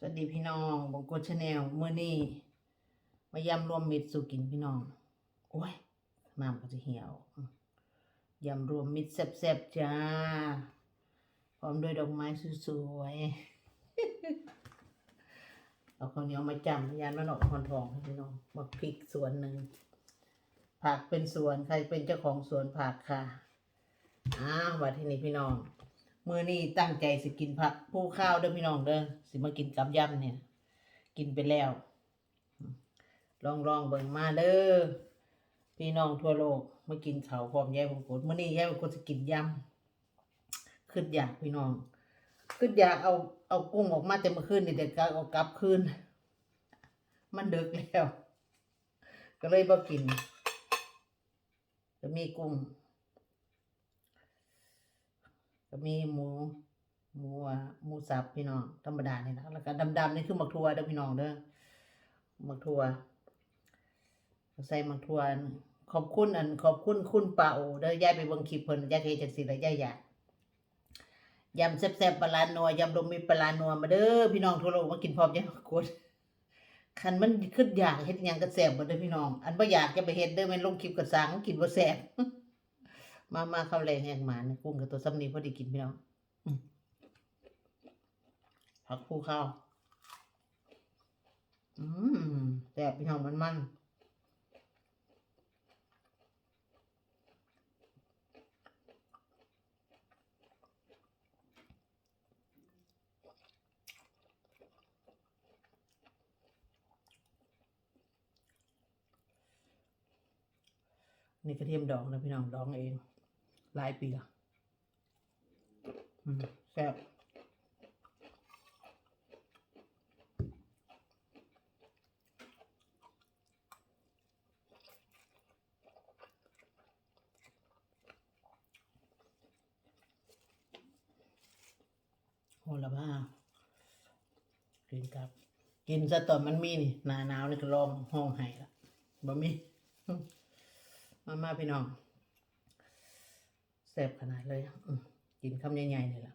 สวัสดีพี่น้องบงกดชาแนลเมื่อนี้มายำรวมมิตรสู่กินพี่น้อง โอ้ยน้ำก็จะเหี่ยวยำรวมมิตรแซ่บๆจ้า พร้อมด้วยดอกไม้สวยๆ เอาข้าวเหนียวมาจำยานมันอกคอนทองพี่น้องมาพริกสวนหนึ่งผักเป็นสวนใครเป็นเจ้าของสวนผักค่ะอ้าววันที่นี้พี่น้อง มือนี้ตั้งใจสิกินผักผู้ข้าวเด้อพี่น้องเด้อสิมากินกับยำเนี่ย กินไปแล้ว ลองลองเบิ่งมาเด้อพี่น้องทั่วโลกมากินเขาพร้อมยายบงกฎมื้อนี้ยายบงกฎสิกินยำขึ้นอยากพี่น้องขึ้นอยากเอาเอากุ้งออกมาแต่เมื่อคืนนี่เด็กก็เอากลับคืนมันดึกแล้ว ก็เลยบ่กินจะมีกุ้ง มีหมูหมูอะหมูสับพี่น้องธรรมดานี่นะแล้วก็ดำๆนี่คือหมักทั่วเด้อพี่น้องเด้อหมักทั่วใส่หมักทั่วขอบคุณอันขอบคุณคุณป้าเด้อยายไปเบิ่งคลิปเพิ่นยายเคยจังซี่แล้วยายอยากยำแซ่บๆปลาร้านัวยำรวมมีปลาร้านัวมาเด้อพี่น้องทั่วโลกมากินพร้อมยายกดคันมันขึ้นอยากเฮ็ดหยังก็แซ่บบ่เด้อพี่น้อง อันบ่อยากจะไปเฮ็ดเด้อแม่นลงคลิปก็สร้างมันกินบ่แซ่บ มามาข้าวแรงแหงหมานกุ้งกับตัวซ้ำนี้พอดีกินพี่น้องผักคู่ข้าวอืมแซ่บพี่น้องมันมันนี่กระเทียมดองนะพี่น้องดองเอง หลายปีละอืมแซ่บโหละบ้ากินกับ กินซะตอนมันมีนี่หนาหนาวนี่ก็ลองห้องไห้ละบ่มีมามาพี่น้อง แซ่บขนาดเลยอืมกินคำใหญ่ๆนี่แหละ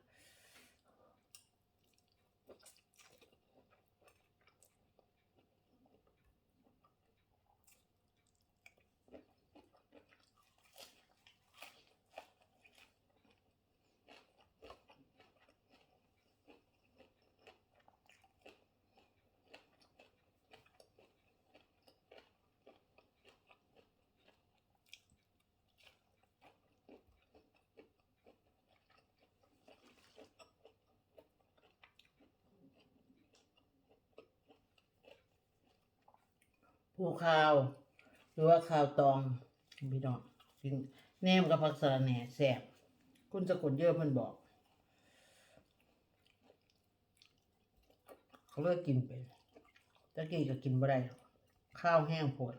ผู้ข้าว หรือว่าข้าวตองพี่น้องกินแหนมกับผักสะระแหน่แซ่บคุณสกุลเยอะเพิ่นบอก เขาเลิกกินเป็นตะกี้ก็กินบ่ได้ ข้าวแห้งโพด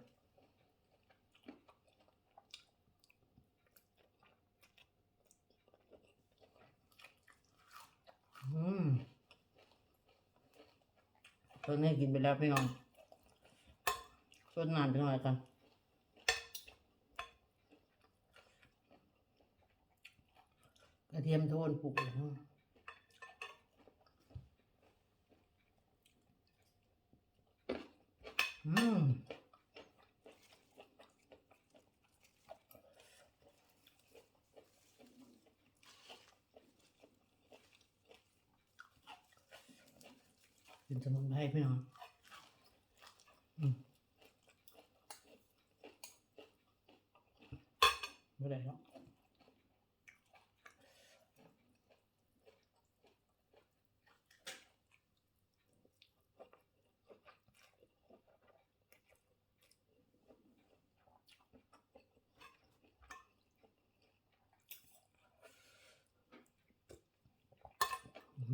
อืมตอนนี้กินไปแล้วพี่น้อง สดน้ำไปหน่อยกันกระเทียมโทนปลูกเลยนะอืมเป็นสมุนไพรพี่น้องอืมไม่ได้หรอก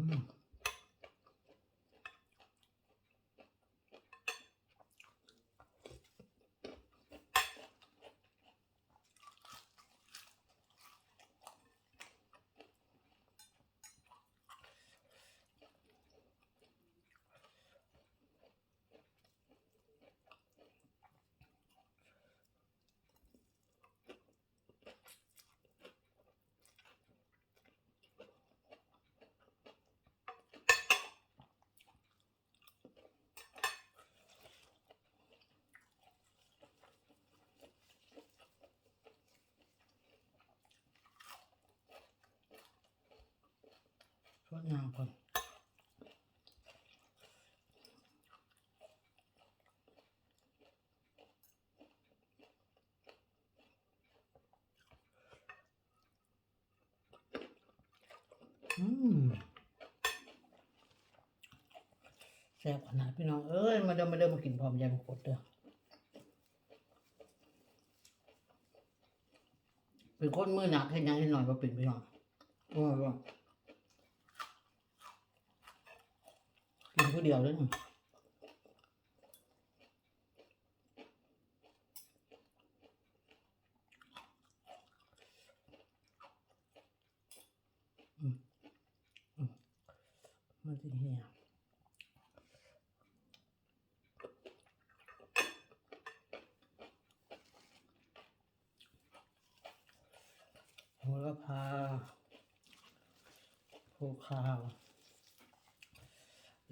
อื มสดงามก่อนอืมแซ่บขนาดพี่น้อง เอ้ย มาเดิมมาเดิมมากินพร้อมยำกดเด้อเป็นคนมือหนักให้ยังให้หน่อยว่าป็นพี่น้องว่าว่ากิน ผู้เดียวเลยนี่อืมอืมมันจะเหี่ยโหระพาภูขาว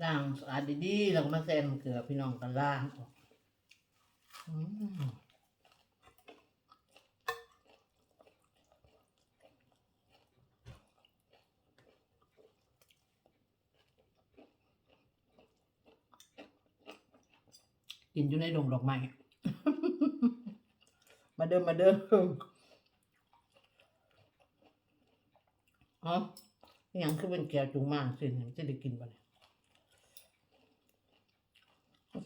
ล้างสะอาดดีๆแล้วก็มาแซมเกลือพี่น้องกันล้างออกกินอยู่ในดงดอกไม้ มาเดิมมาเดิมอ๋อยังคือเป็นแก้วจุงมากสิเนี่ยจะได้กินบ่เนี่ย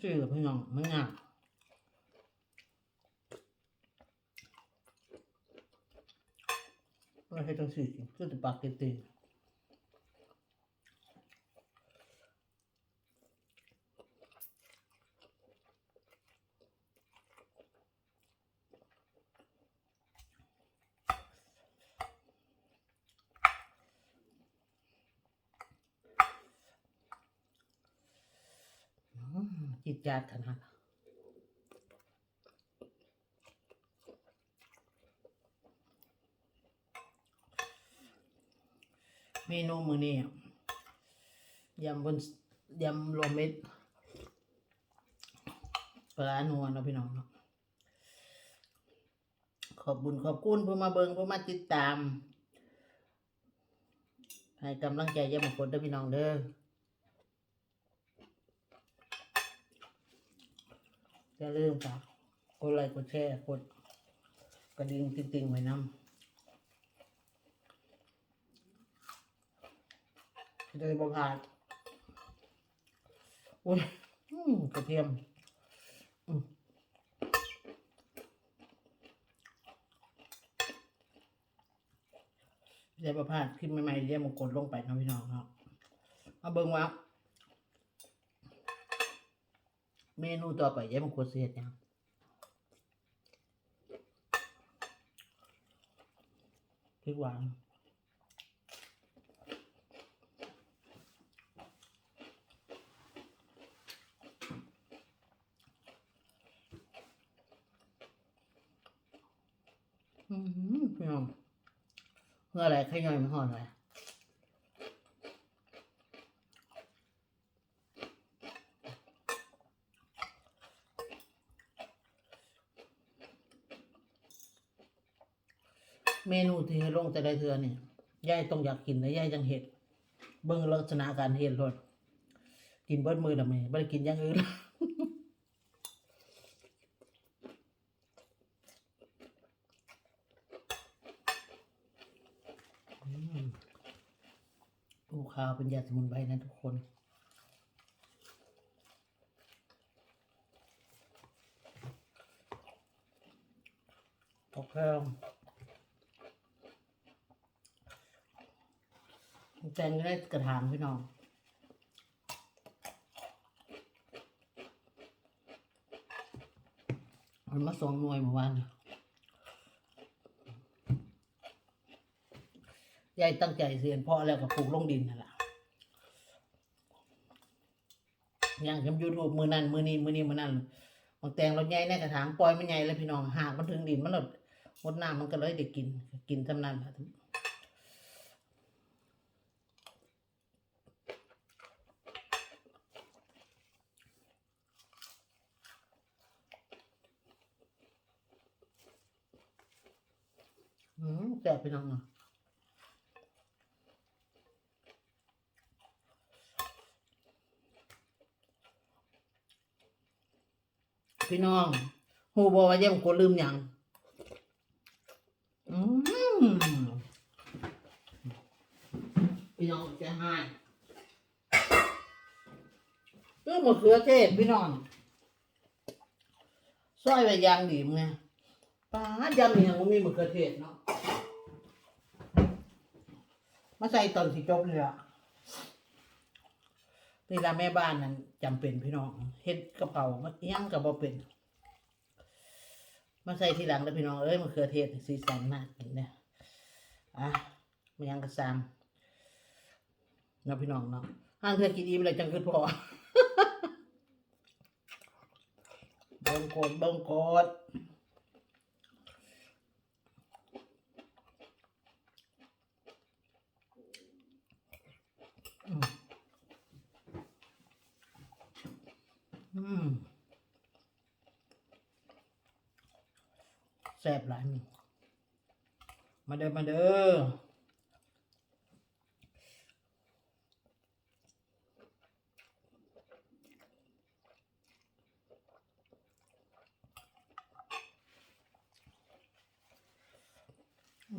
ก็ซื้อกับพี่น้องมันงามไม่ให้ต้องซื้อกินคือแต่ปากเกตีอืม จิตจาดขนาดเมนูมื้อนี้ยำบนยำรวมเม็ดปลาหนัวเนาะพี่น้องเนาะขอบบุญขอบคุณผู้มาเบิงผู้มาติดตาม ให้กำลังใจเยอะมากคนเด้อพี่น้องเด้อ อย่าลืมฝากกดไลค์กดแชร์กดกระดิ่งติ๊งๆไว้นำจะได้บ่พลาดอุ้ยกระเทียมอืมจะพาดคลิปใหม่ๆเดี๋ยมกดลงไปเนาะพี่น้องเนาะมาเบิ่งว่า เมนูต่อไปยายมงคลเสียดยังพริกหวานอืมพี่น้องเพื่ออะไรขย่อยมันหอนอะไร เมนูที่ให้ลงแต่ได้เทือเนี่ยยายต้องอยากกินแล้วยายจังเห็ดเบิ่งลักษณะการเห็ดรสกินเบิดมือละแม่บ่ได้กินอย่างอื่นปูขาวเป็นยาสมุนไพรนะทุกคนโอเค แจงก็ได้กระถางพี่น้องมันมาสองหน่วยเมื่อวานยายตั้งใจเสียนพ่อแล้วก็ปลูกลงดินนั่นแหละอย่างทำยูทูบมือนั่นมือนี้มือนี้มือนั่นบางแตงเราใหญ่ในกระถางปล่อยมันใหญ่แล้วพี่น้องหากมันถึงดินมันหลดมดน้ำมันก็เลยได้กิน กินทำนั้น อืมแซ่บไปน้องอะพี่น้องหูบอว่าเยี่ยมกูลืมอย่างอืมพี่น้องจะหายเรื่องหมดเรือเทศพี่น้องซอยไปยางดีมไง ป้ายำนี่ยังบ่มีมะเขือเทศเนาะมาใส่ตอนสิจบเลยอะนี่ละแม่บ้านนั้นจำเป็นพี่น้องเฮ็ดกระเพรามันอิหยังกับบ่เป็น มาใส่ทีหลังแล้วพี่น้องเอ้ยมะเขือเทศนี่สีสันมากกินเนี่ยอะมันยังกระซามเนาะพี่น้องเนาะห้างเธอกินอิ่มเลยจังคือพอ เบิ่งโกดเบิ่งโกดอืมอืม แซ่บหลายมึงมาเด้อมาเด้อ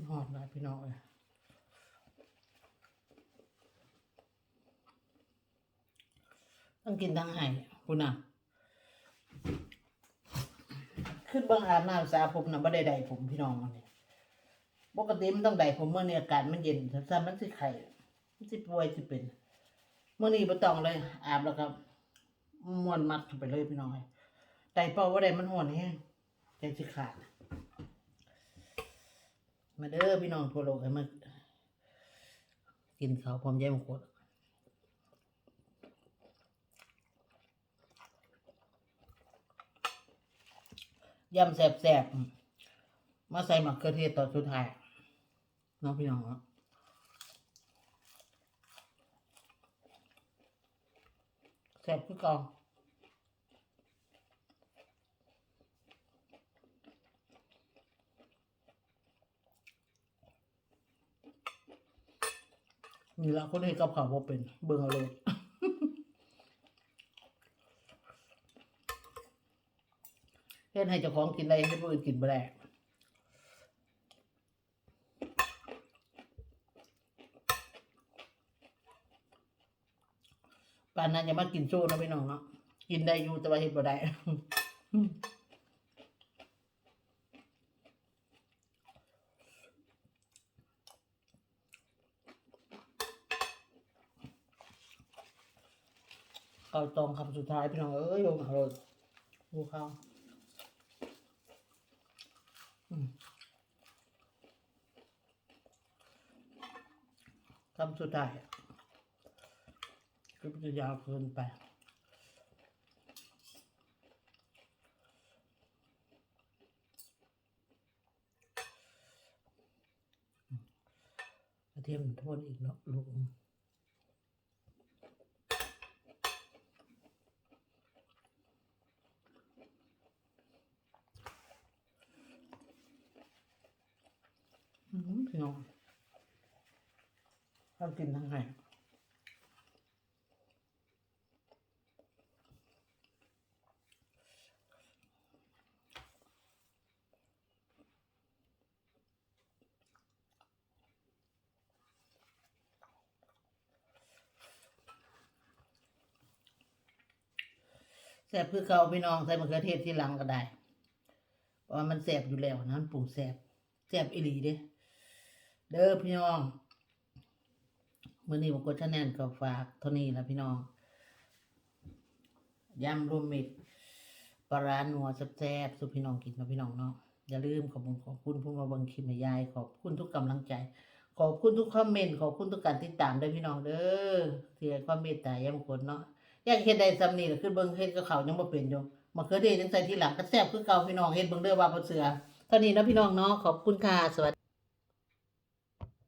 หอมหลายพี่น้องเลยต้องกินทั้งไห้คุณน่ะ ขึ้นเบางอาบน้ำสาผมนะไม่ได้ใดผมพี่น้องเนี่ยปกติมันต้องใดผมเมื่อเนี่ยอากาศมันเย็นถ้ามันสิไข่มันสิป่วยสิเป็นเมื่อนี้บ่ต้องเลย อาบแล้วก็ม้วนมัดไปเลยพี่น้องเอ้ยใดเป่าว่าใดมันห่อนแห้งใจสิขาดมาเด้อพี่น้องทั่วโลกให้มากินข้าวพร้อมแย่มงคล ยำแสบๆ มาใส่มักเขือเทศตอนสุดท้ายน้องพี่น้องเนาะแสบคือเก่านี่ละคนเห็นกับข่าวบ่เป็น เบิ่งอาเลย เฮ็ ดให้เจ้าของกินได้ให้ผู้อื่นกินบ่ได้ปานนั้นอย่ามากินโชว์นะพี่น้องเนาะกินได้อยู่แต่ว่าเฮ็ดบ่ได้เอาตองคำสุดท้ายพี่น้องเอ้ยลงมาเลยดูข้าว คำสุดท้ายอะก็จะยาวเกินไปกระเทียมโทนอีกเนาะลูก อืมพี่น้องชอบ กินทั้งไงแซ่บคือเก่าพี่น้องใส่มะเขือเทศที่หลังก็ได้ เพราะมันแซ่บอยู่แล้วนะมันปรุงแซ่บแซ่บอีหลีเด้ เด้อพี่น้อง มื้อนี้ผมก็ชาแนลก็ฝากเท่านี้ละพี่น้องยำรวมมิตรปลาร้านัวแซ่บๆสุพี่น้องกินนะพี่น้องเนาะอย่าลืมขอบคุณขอบคุณผู้มาบังคิมยาย ขอบคุณทุกกำลังใจ ขอบคุณทุกคอมเมนต์ขอบคุณทุกการติดตามด้วยพี่น้องเด้อเที่ให้ความเมตตายำคนเนาะอยากเฮ็ดได้ซำนี้ล่ะคือเบิ่งเฮ็ดกับเขายังบ่เป็นอยู่มะเขือเทศจังใส่ทีหลังก็แซ่บคือเก่าพี่น้องเฮ็ดเบิ่งเด้อว่าบ่เสือเท่านี้นะพี่น้องเนาะขอบคุณค่ะสวัสดี